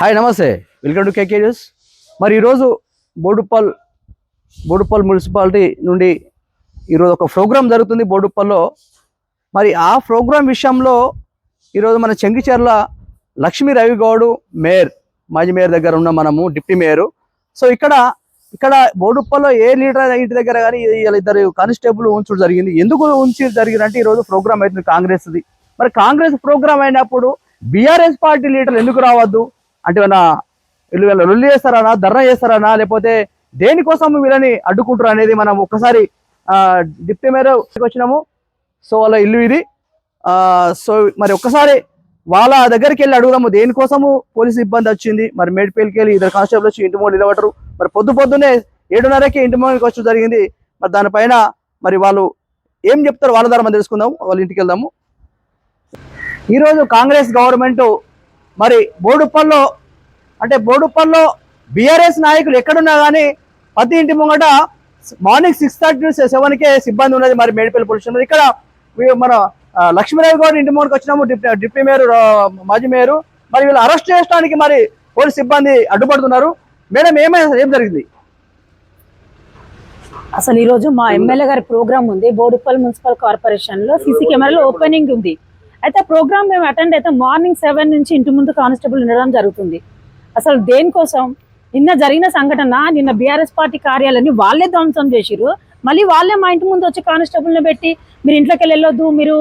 Hi నమస్తే. Welcome to KK news మరి ఈరోజు బోడుప్పల్ బోడుప్పల్ మున్సిపాలిటీ నుండి ఈరోజు ఒక ప్రోగ్రాం జరుగుతుంది బోడుప్పల్లో మరి ఆ ప్రోగ్రాం విషయంలో ఈరోజు మన చెంగిచెర్ల లక్ష్మీ రవిగౌడు మేయర్ మాజీ మేయర్ దగ్గర ఉన్న మనము డిప్యూటీ మేయర్. సో ఇక్కడ ఇక్కడ బోడుప్పల్లో ఏ లీడర్ ఇంటి దగ్గర కానీ వీళ్ళ ఇద్దరు కానిస్టేబుల్ ఉంచడం జరిగింది. ఎందుకు ఉంచి జరిగిందంటే ఈరోజు ప్రోగ్రామ్ అవుతుంది కాంగ్రెస్ది. మరి కాంగ్రెస్ ప్రోగ్రాం అయినప్పుడు బీఆర్ఎస్ పార్టీ లీడర్లు ఎందుకు రావద్దు? అంటే ఏమన్నా వీళ్ళు వీళ్ళ లొల్లి చేస్తారనా ధర్నా చేస్తారనా లేకపోతే దేనికోసం వీళ్ళని అడ్డుకుంటారు అనేది మనం ఒక్కసారి డిప్టీ మేయర్ వచ్చినాము. సో వాళ్ళ ఇల్లు ఇది. సో మరి ఒక్కసారి వాళ్ళ దగ్గరికి వెళ్ళి అడుగుదాము దేనికోసము పోలీసు ఇబ్బంది వచ్చింది. మరి మేడిపల్లికి వెళ్ళి ఇద్దరు కానిస్టేబుల్ వచ్చి ఇంటి మూడు నిలబడరు మరి పొద్దు పొద్దునే ఏడున్నరకి ఇంటి ముందుకు వచ్చి జరిగింది. మరి దానిపైన మరి వాళ్ళు ఏం చెప్తారు వాళ్ళ ద్వారా మనం తెలుసుకుందాం వాళ్ళ ఇంటికి వెళ్దాము. ఈరోజు కాంగ్రెస్ గవర్నమెంట్ మరి బోడుప్పల్లో అంటే బోడుప్పల్లో బీఆర్ఎస్ నాయకులు ఎక్కడున్నా కానీ ప్రతి ఇంటి ముంగట మార్నింగ్ సిక్స్ థర్టీ నుంచి సెవెన్కే సిబ్బంది ఉన్నది మరి మేడిపల్లి పోలీస్ స్టేషన్. ఇక్కడ మన లక్ష్మీరావు గారు ఇంటి ముందుకు వచ్చినాము డిప్యూ డిప్యూటీ మేయర్ మాజీ మేయర్. మరి వీళ్ళు అరెస్ట్ చేయడానికి మరి పోలీస్ సిబ్బంది అడ్డుపడుతున్నారు. మేడం ఏమైనా ఏం జరిగింది? అసలు ఈ రోజు మా ఎమ్మెల్యే గారి ప్రోగ్రామ్ ఉంది. బోడుప్పల్ మున్సిపల్ కార్పొరేషన్లో సీసీ కెమెరాలో ఓపెనింగ్ ఉంది. అయితే ప్రోగ్రామ్ మేము అటెండ్ అయితే మార్నింగ్ సెవెన్ నుంచి ఇంటి ముందు కానిస్టేబుల్ ఉండడం జరుగుతుంది. అసలు దేనికోసం? నిన్న జరిగిన సంఘటన నిన్న బీఆర్ఎస్ పార్టీ కార్యాలయాన్ని వాళ్ళే ధ్వంసం చేసిరు మళ్ళీ వాళ్ళే మా ఇంటి ముందు వచ్చి కానిస్టేబుల్ని పెట్టి మీరు ఇంట్లోకి వెళ్ళొద్దు మీరు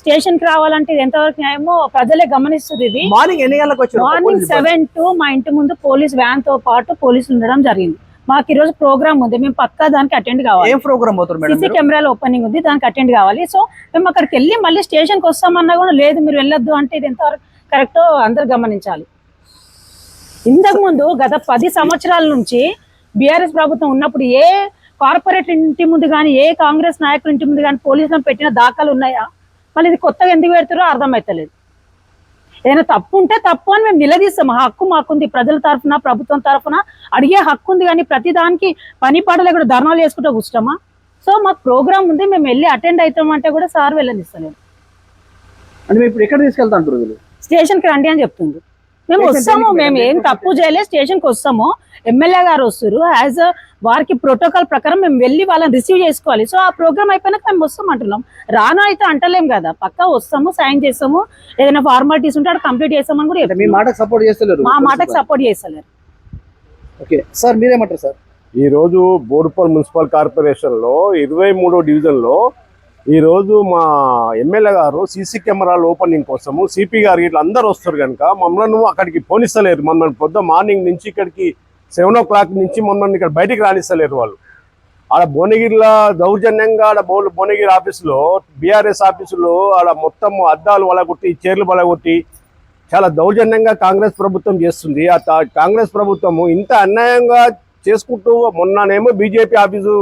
స్టేషన్కి రావాలంటే ఇది ఎంతవరకు న్యాయమో ప్రజలే గమనిస్తుంది ఇది. మార్నింగ్ ఎన్ని గంటలకు మార్నింగ్ సెవెన్ టు మా ఇంటి ముందు పోలీస్ వ్యాన్తో పాటు పోలీసులు ఉండడం జరిగింది. మాకు ఈ రోజు ప్రోగ్రామ్ ఉంది. మేము పక్కా దానికి అటెండ్ కావాలి. ఏం ప్రోగ్రామ్ అవుతారు మేడం సీసీ మీరు? కెమెరాల ఓపెనింగ్ ఉంది. దానికి అటెండ్ కావాలి. సో మేము అక్కడికి వెళ్ళి మళ్ళీ స్టేషన్కి వస్తామన్నా కూడా లేదు. మీరు వెళ్ళొద్దు అంటే ఇది ఎంతవరకు కరెక్టో అందరు గమనించాలి. ఇంతకు ముందు గత పది సంవత్సరాల నుంచి బీఆర్ఎస్ ప్రభుత్వం ఉన్నప్పుడు ఏ కార్పొరేట్ ఇంటి ముందు కానీ ఏ కాంగ్రెస్ నాయకుల ఇంటి ముందు కానీ పోలీసులను పెట్టిన దాఖలు ఉన్నాయా? మళ్ళీ ఇది కొత్తగా ఎందుకు పెడతారో అర్థమవుతలేదు ఏదైనా తప్పు ఉంటే తప్పు అని మేము నిలదీస్తాం. ఆ హక్కు మాకుంది. ప్రజల తరఫున ప్రభుత్వం తరఫున అడిగే హక్కు ఉంది కానీ ప్రతి దానికి పని పాటలు కూడా ధర్నాలు చేసుకుంటూ కూర్చోమా సో మాకు ప్రోగ్రామ్ ఉంది. మేము వెళ్ళి అటెండ్ అవుతామంటే కూడా సార్ వెళ్ళనిస్తలేదు. అంటే ఇప్పుడు ఎక్కడ తీసుకెళ్తా అంటారు వీళ్ళు? స్టేషన్కి రండి అని చెప్తుంది మేము వస్తాము మేము? ఏం తప్పు చేయలేదు స్టేషన్కి వస్తాము. ఎమ్మెల్యే గారు వస్తారు. యాజ్ వారికి ప్రోటోకాల్ ప్రకారం మేము వెళ్ళి వాళ్ళని రిసీవ్ చేసుకోవాలి. సో ఆ ప్రోగ్రామ్ అయిపోయినాక మేము వస్తాం అంటున్నాం. రాను అయితే అంటలేం కదా. పక్కా వస్తాము సైన్ చేస్తాము. ఏదైనా ఫార్మాలిటీస్ ఉంటే అక్కడ కంప్లీట్ చేస్తామని కూడా మీ. మాటకు సపోర్ట్ చేస్తలేరు. మా మాటకు సపోర్ట్ చేస్తలేరు. ఓకే సార్ మీరేమంటారు సార్ ఈ రోజు బోడుపల్ మున్సిపల్ కార్పొరేషన్లో ఇరవై మూడో డివిజన్ ఈరోజు మా ఎమ్మెల్యే గారు సీసీ కెమెరాలు ఓపెనింగ్ కోసము సిపి గారు ఇట్లా అందరు వస్తారు కనుక మమ్మల్ని అక్కడికి పోనిస్తలేరు. మమ్మల్ని పొద్దు మార్నింగ్ నుంచి ఇక్కడికి సెవెన్ ఓ క్లాక్ నుంచి మమ్మల్ని ఇక్కడ బయటికి రాణిస్తలేరు వాళ్ళు. ఆడ భువనగిరిలో దౌర్జన్యంగా ఆడ బో భువనగిరి ఆఫీసులో బీఆర్ఎస్ ఆఫీసులో ఆడ మొత్తం అద్దాలు వలగొట్టి చీరలు వలగొట్టి చాలా దౌర్జన్యంగా కాంగ్రెస్ ప్రభుత్వం చేస్తుంది. ఆ కాంగ్రెస్ ప్రభుత్వము ఇంత అన్యాయంగా చేసుకుంటూ మొన్ననేమో బీజేపీ ఆఫీసు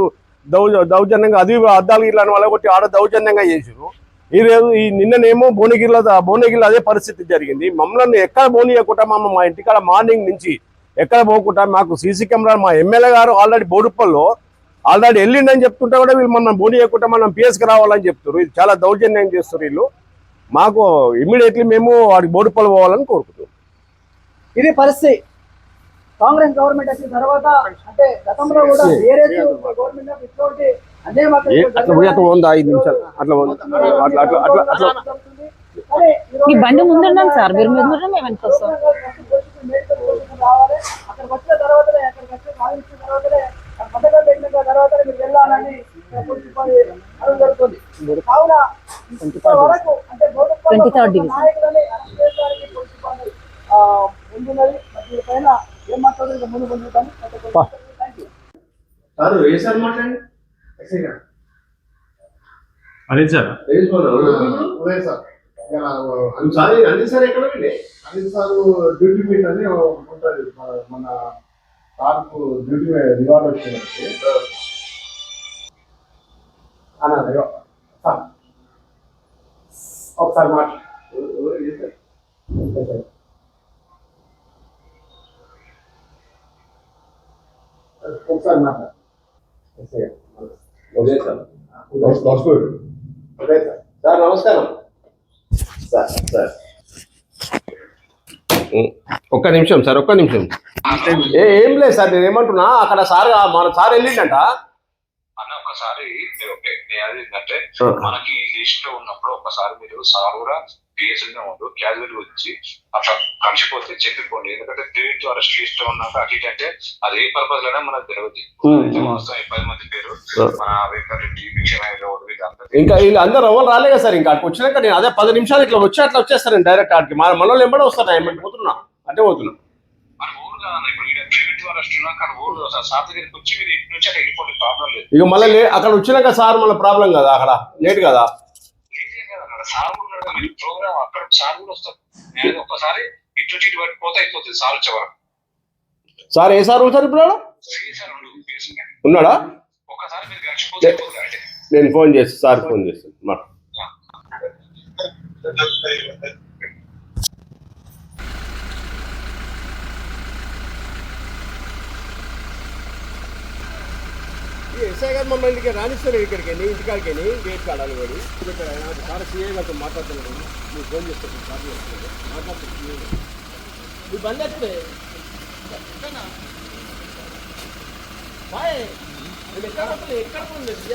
దౌ దౌర్జన్యంగా అది అద్దాలు ఇట్లా కొట్టి ఆడ దౌర్జన్యంగా చేసారు ఈ రోజు ఈ నిన్ననేమో భువనగిరిలో భువనగిరిలో అదే పరిస్థితి జరిగింది. మమ్మల్ని ఎక్కడ పోనీయకుండా మమ్మ మా ఇంటికాడ మార్నింగ్ నుంచి ఎక్కడ పోకుండా మాకు సీసీ కెమెరా మా ఎమ్మెల్యే గారు ఆల్రెడీ బోడుప్పల్లో ఆల్రెడీ వెళ్ళిండని చెప్తుంటే కూడా వీళ్ళు మనం పోనీయకుండా మనం పిఎస్కి రావాలని చెప్తారు ఇది చాలా దౌర్జన్యం చేస్తారు వీళ్ళు. మాకు ఇమ్మీడియట్లీ మేము వాడికి బోడుపల్లి పోవాలని కోరుకుంటున్నాం. ఇది పరిస్థితి. కాంగ్రెస్ గవర్నమెంట్ వచ్చిన తర్వాత అంటే గతంలో కూడా వేరే గవర్నమెంట్ ఇటువంటి అదే మాత్రం ఉందా ఐదు నిమిషాలు. అట్లా బండి ముందు ఉండండి సార్. మీరు ముందు మేము వెనక వస్తాం రావాలి. అక్కడికి వచ్చిన తర్వాతనే అక్కడికి వచ్చిన సాధించిన తర్వాతనే ఆ పథకం పెట్టిన తర్వాతనే మీరు వెళ్ళాలని పోలీసు సిబ్బంది అనడం జరుగుతుంది. కావున ఇంతవరకు అంటే గౌరవ 23rd division. నాయకులని అరెస్ట్ చేయడానికి పోలీసు సిబ్బంది ఆ, ముందున్నది మరి అదే సార్ ఉదయ్ సార్. సార్ అన్ని సార్ ఎక్కడ అనిల్ సార్ డ్యూటీ మీట్ అని ఉంటుంది మన- సార్కు డ్యూటీ రివార్డ్ వచ్చింది అన్నది సార్. ఒకసారి మాట ఒకసారి మాట Uday sir Uday sir sir నమస్కారం సార్ సార్ ఒక్క నిమిషం సార్ ఒక్క నిమిషం. ఏ లేదు సార్ నేను ఏమంటున్నా అక్కడ సార్ మన సార్ వెళ్ళిండంట. ఒకసారి మీరు అది ఏంటంటే. మనకి లిస్ట్లో ఉన్నప్పుడు ఒకసారి మీరు సార్ కూడా పిఎస్ఎల్ ఉండు క్యాజువల్ వచ్చి అట్లా కలిసిపోతే చెప్పుకోండి ఎందుకంటే క్రెడిట్ అరెస్ట్ లిస్ట్లో ఉన్నాక అటు అంటే అది ఏ పర్పస్లోనే మనకు తెలియదు. ఈ పది మంది పేరు. మన ఇంకా వీళ్ళు అందరు ఎవరు రాలే కదా సార్? ఇంకా అక్కడికి వచ్చినాక నేను అదే పది నిమిషాలు ఇట్లా వచ్చి అట్లా వచ్చేస్తాను డైరెక్ట్ ఆడికి. మన మనలో ఎంబడే వస్తాను పోతున్నా. అంటే పోతున్నా. ఇక మళ్ళీ అక్కడ వచ్చినాక సార్ మన ప్రాబ్లం కదా అక్కడ లేట్ కదా? సార్ ప్రోగ్రామ్ అక్కడ సార్ కూడా వస్తారు. నేను ఒక్కసారి ఇటు అయిపోతుంది సార్ సార్ ఏ సార్ ఉంటారు ఇప్పుడు. ఉన్నాడా? నేను ఫోన్ చేస్తాను సార్ ఫోన్ చేస్తాను మాట ఎస్ఐ గారు మమ్మల్ని ఇంటికి రాణిస్తారు ఇక్కడికి ఇంటికాడికి గేట్ కాడాలి వాడు ఇక్కడ సార్ సీఏ గారితో మాట్లాడుతున్నాడు మీరు ఫోన్ చేస్తారు సార్ చేస్తున్నారు. మాట్లాడుతున్నారు మీరు బండి వస్తే బాయ్. ఎక్కడ? ఎక్కడ పోతుంది